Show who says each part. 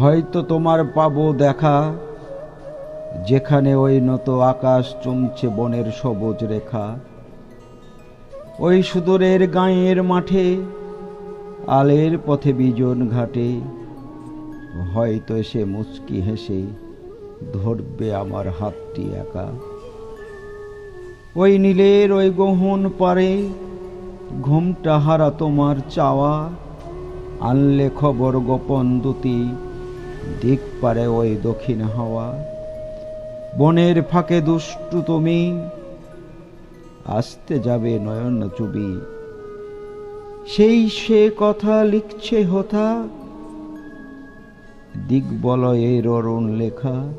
Speaker 1: হয়তো তোমার পাবো দেখা, যেখানে ওই নত আকাশ চমছে বনের সবুজ রেখা। ওই সুদূরের গাঁয়ের মাঠে, আলের পথে বিজন ঘাটে, হয়তো সে মুচকি হেসে ধরবে আমার হাতটি একা। ওই নীলের ওই গহন পারে, ঘুমটা হারা তোমার চাওয়া। আনলে খবর গোপন দুতি দিক পারে ওই দক্ষিণ হাওয়া। বনের ফাঁকে দুষ্টু তুমি, আসতে যাবে নয়ন চুবি। সেই সে কথা লিখছে হতা দিক বলয়ের অরুণ লেখা।